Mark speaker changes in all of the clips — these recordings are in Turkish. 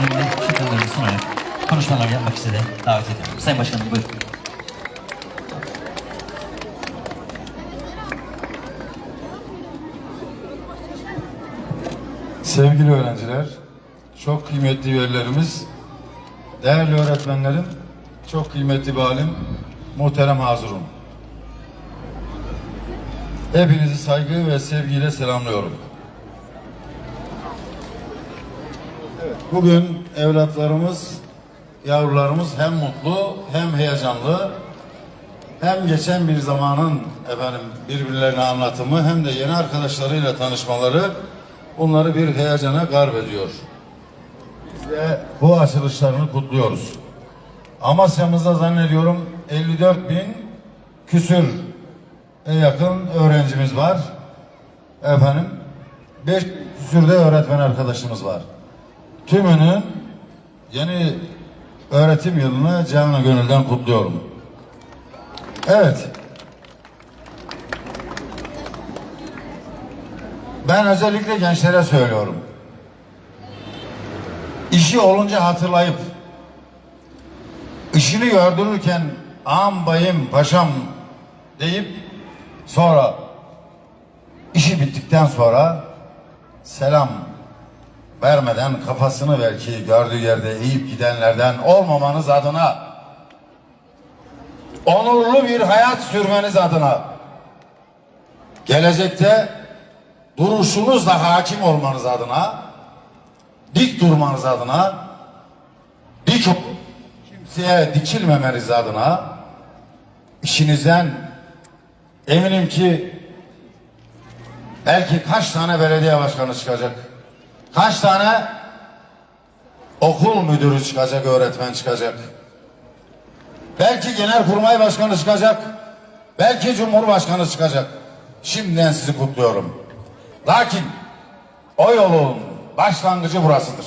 Speaker 1: kendilerine şükranlarını sunarak konuşmalar yapmak istedi. Davet ediyorum. Sayın Başkanım buyurun.
Speaker 2: Sevgili öğrenciler, çok kıymetli üyelerimiz, değerli öğretmenlerim, çok kıymetli bir alim, muhterem hazırım. Hepinizi saygı ve sevgiyle selamlıyorum. Bugün evlatlarımız, yavrularımız hem mutlu hem heyecanlı hem geçen bir zamanın efendim birbirlerine anlatımı hem de yeni arkadaşlarıyla tanışmaları onları bir heyecana garp ediyor. Biz de bu açılışlarını kutluyoruz. Amasya'mızda zannediyorum 54 bin küsür yakın öğrencimiz var. Efendim 5 küsür de öğretmen arkadaşımız var. Tümünün yeni öğretim yılını canı gönülden kutluyorum. Evet. Ben özellikle gençlere söylüyorum. İşi olunca hatırlayıp işini gördürürken ağam bayım paşam deyip sonra işi bittikten sonra selam vermeden kafasını belki gördüğü yerde eğip gidenlerden olmamanız adına. Onurlu bir hayat sürmeniz adına. Gelecekte duruşunuzla hakim olmanız adına dik durmanız adına dik kimseye dikilmemeniz adına işinizden eminim ki belki kaç tane belediye başkanı çıkacak kaç tane okul müdürü çıkacak öğretmen çıkacak Belki Genelkurmay Başkanı çıkacak. Belki Cumhurbaşkanı çıkacak. Şimdiden sizi kutluyorum. Lakin o yolun başlangıcı burasıdır.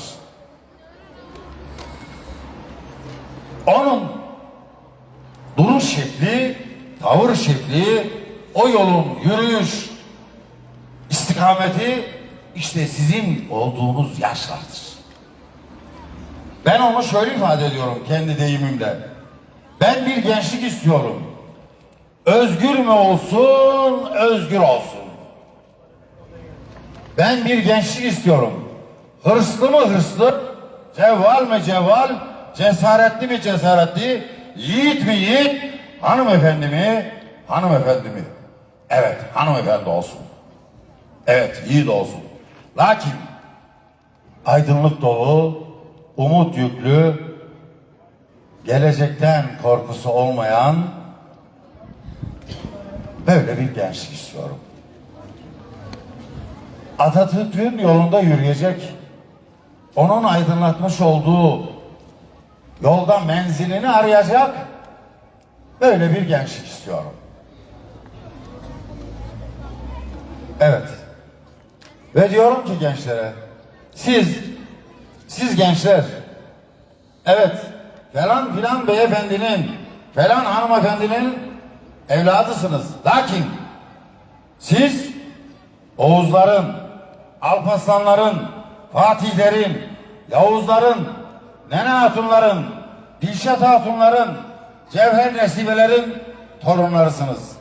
Speaker 2: Onun duruş şekli, tavır şekli, o yolun yürüyüş istikameti işte sizin olduğunuz yaşlardır. Ben onu şöyle ifade ediyorum kendi deyimimle. Ben bir gençlik istiyorum. Özgür mü olsun, özgür olsun. Ben bir gençlik istiyorum. Hırslı mı hırslı, cevval mı cevval, cesaretli mi cesaretli, yiğit mi yiğit, hanımefendi mi, hanımefendi mi? Evet, hanımefendi olsun. Evet, yiğit olsun. Lakin aydınlık dolu, umut yüklü, gelecekten korkusu olmayan böyle bir gençlik istiyorum. Atatürk'ün yolunda yürüyecek, onun aydınlatmış olduğu yolda menzilini arayacak böyle bir gençlik istiyorum. Evet. Ve diyorum ki gençlere, siz, siz gençler, evet, falan filan beyefendinin, falan hanımefendinin evladısınız. Lakin siz Oğuzların, Alparslanların, Fatihlerin, Yavuzların, Nene Hatunların, Dilşat Hatunların, Cevher Nesibelerin torunlarısınız.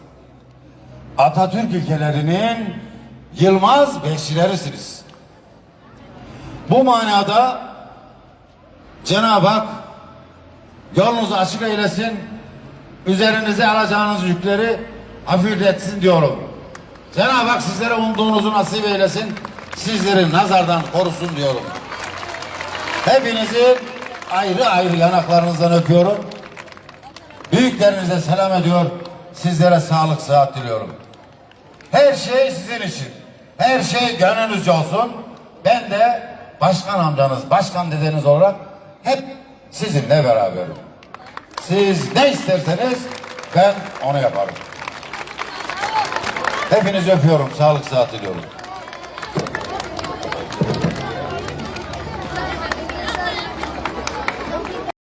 Speaker 2: Atatürk ilkelerinin Yılmaz bekçilerisiniz. Bu manada Cenab-ı Hak yolunuzu açık eylesin, üzerinize alacağınız yükleri hafifletsin diyorum. Cenab-ı Hak sizlere umduğunuzu nasip eylesin, sizleri nazardan korusun diyorum. Hepinizi ayrı ayrı yanaklarınızdan öpüyorum. Büyüklerinize selam ediyor, sizlere sağlık, sıhhat diliyorum. Her şey sizin için. Her şey gönlünüzce olsun. Ben de başkan amcanız, başkan dedeniz olarak hep sizinle beraberim. Siz ne isterseniz ben onu yaparım. Hepinizi öpüyorum. Sağlık sıhhat diliyorum.